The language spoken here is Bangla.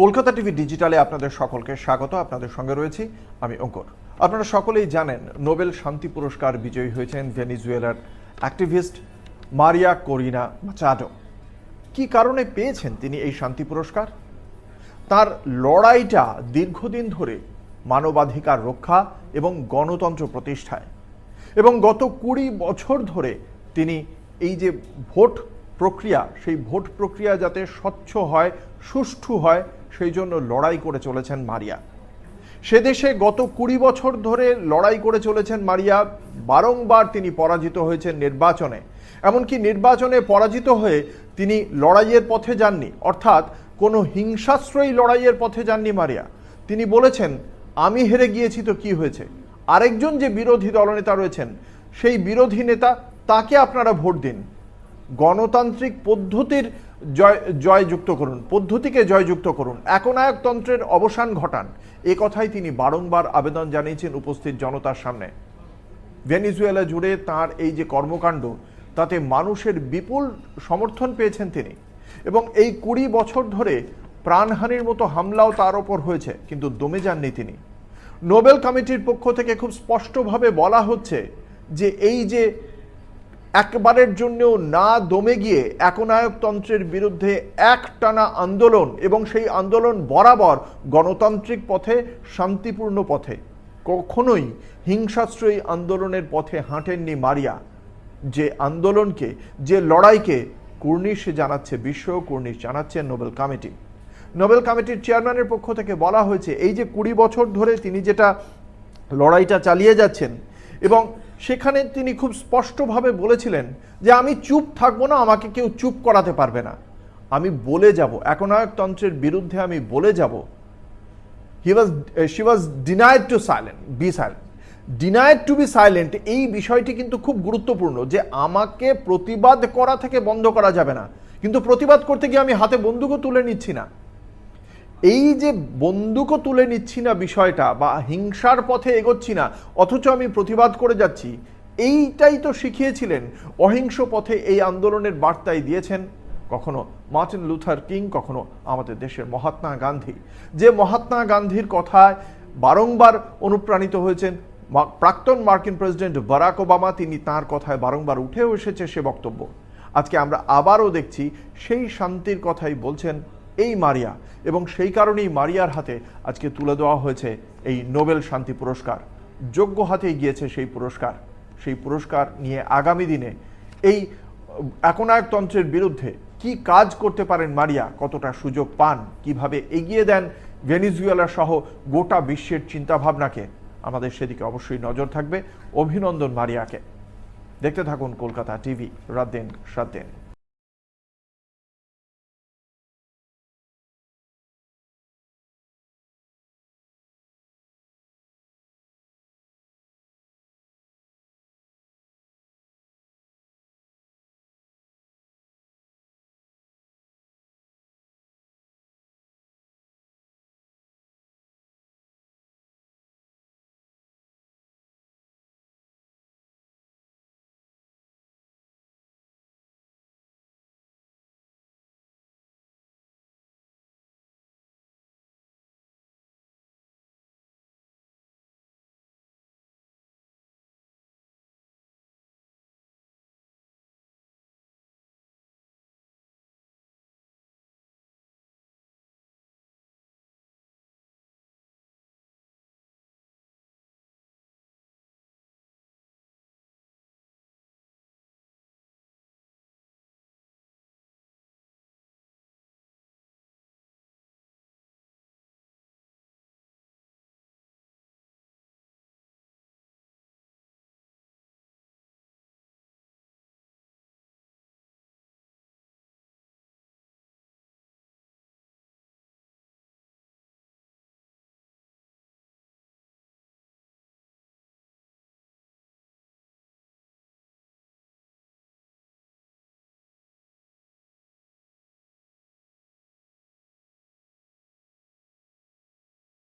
কলকাতা টিভি ডিজিটালে আপনাদের সকলকে স্বাগত, আপনাদের সঙ্গে রয়েছি আমি অঙ্কুর। আপনারা সকলেই জানেন, নোবেল শান্তি পুরস্কার বিজয়ী হয়েছেন ভেনিজুয়েলার অ্যাক্টিভিস্ট মারিয়া কোরিনা মাচাডো কি কারণে পেয়েছেন তিনি এই শান্তি পুরস্কার? তার লড়াইটা দীর্ঘদিন ধরে মানবাধিকার রক্ষা এবং গণতন্ত্র প্রতিষ্ঠায় এবং গত কুড়ি বছর ধরে তিনি এই যে ভোট প্রক্রিয়া, সেই ভোট প্রক্রিয়া যাতে স্বচ্ছ হয়, সুষ্ঠু হয় সেই জন্য লড়াই করে চলেছেন মারিয়া। সে দেশে গত কুড়ি বছর ধরে লড়াই করে চলেছেন মারিয়া। বারংবার তিনি পরাজিত হয়েছেন নির্বাচনে। এমনকি নির্বাচনে পরাজিত হয়ে তিনি লড়াইয়ের পথে যাননি। অর্থাৎ কোনো হিংসাশ্রয়ী লড়াইয়ের পথে যাননি মারিয়া। তিনি বলেছেন, আমি হেরে গিয়েছি তো কি হয়েছে? আরেকজন যে বিরোধী দলনেতা রয়েছেন, সেই বিরোধী নেতা তাকে আপনারা ভোট দিন। গণতান্ত্রিক পদ্ধতির জয় জয়যুক্ত করুন, পদ্ধতিকে জয়যুক্ত করুন। একনায়কতন্ত্রের অবসান ঘটান। এ কথাই তিনি বারংবার আবেদন জানিয়েছেন উপস্থিত জনতার সামনে। ভেনিজুয়েলা জুড়ে তার এই যে কর্মকাণ্ড, তাতে মানুষের বিপুল সমর্থন পেয়েছেন তিনি। এবং এই কুড়ি বছর ধরে প্রাণহানির মতো হামলাও তার ওপর হয়েছে, কিন্তু দমে যাননি তিনি। নোবেল কমিটির পক্ষ থেকে খুব স্পষ্টভাবে বলা হচ্ছে যে এই যে একবারের জন্যও না দমে গিয়ে একনায়কতন্ত্রের বিরুদ্ধে একটানা আন্দোলন এবং সেই আন্দোলন বরাবর গণতান্ত্রিক পথে, শান্তিপূর্ণ পথে। কখনোই হিংসাশ্রয়ী আন্দোলনের পথে হাঁটেননি মারিয়া। যে আন্দোলনকে, যে লড়াইকে কুর্নিশ জানাচ্ছে বিশ্ব, কুর্নিশ জানাচ্ছে নোবেল কমিটি। নোবেল কমিটির চেয়ারম্যানের পক্ষ থেকে বলা হয়েছে, এই যে কুড়ি বছর ধরে তিনি যেটা লড়াইটা চালিয়ে যাচ্ছেন এবং সেখানে তিনি খুব স্পষ্টভাবে বলেছিলেন যে আমি চুপ থাকব না, আমাকে কেউ চুপ করাতে পারবে না। আমি বলে যাব, একনায়কতন্ত্রের বিরুদ্ধে আমি বলে যাব। He was she was denied to silent be silent denied to be silent এই বিষয়টি কিন্তু খুব গুরুত্বপূর্ণ যে আমাকে প্রতিবাদ করা থেকে বন্ধ করা যাবে না। কিন্তু প্রতিবাদ করতে গিয়ে আমি হাতে বন্দুকও তুলে নিচ্ছি না। এই যে বন্দুকও তুলে নিচ্ছি না বিষয়টা বা হিংসার পথে এগোচ্ছি না, অথচ আমি প্রতিবাদ করে যাচ্ছি, এইটাই তো শিখিয়েছিলেন, অহিংস পথে এই আন্দোলনের বার্তাই দিয়েছেন কখনো মার্টিন লুথার কিং, কখনো আমাদের দেশের মহাত্মা গান্ধী। যে মহাত্মা গান্ধীর কথায় বারংবার অনুপ্রাণিত হয়েছেন প্রাক্তন মার্কিন প্রেসিডেন্ট বারাক ওবামা, তিনি তার কথায় বারংবার উঠেও এসেছে সে বক্তব্য। আজকে আমরা আবারও দেখছি সেই শান্তির কথাই বলছেন এই মারিয়া। এবং সেই কারণেই মারিয়ার হাতে আজকে তুলে দেওয়া হয়েছে এই নোবেল শান্তি পুরস্কার। যোগ্য হাতেই গিয়েছে সেই পুরস্কার। সেই পুরস্কার নিয়ে আগামী দিনে এই একনায়কতন্ত্রের বিরুদ্ধে কি কাজ করতে পারেন মারিয়া, কতটা সুযোগ পান, কীভাবে এগিয়ে দেন ভেনিজুয়েলা সহ গোটা বিশ্বের চিন্তাভাবনাকে? আমাদের সেদিকে অবশ্যই নজর থাকবে। অভিনন্দন মারিয়াকে। দেখতে থাকুন কলকাতা টিভি, রাত দিন, সাত দিন।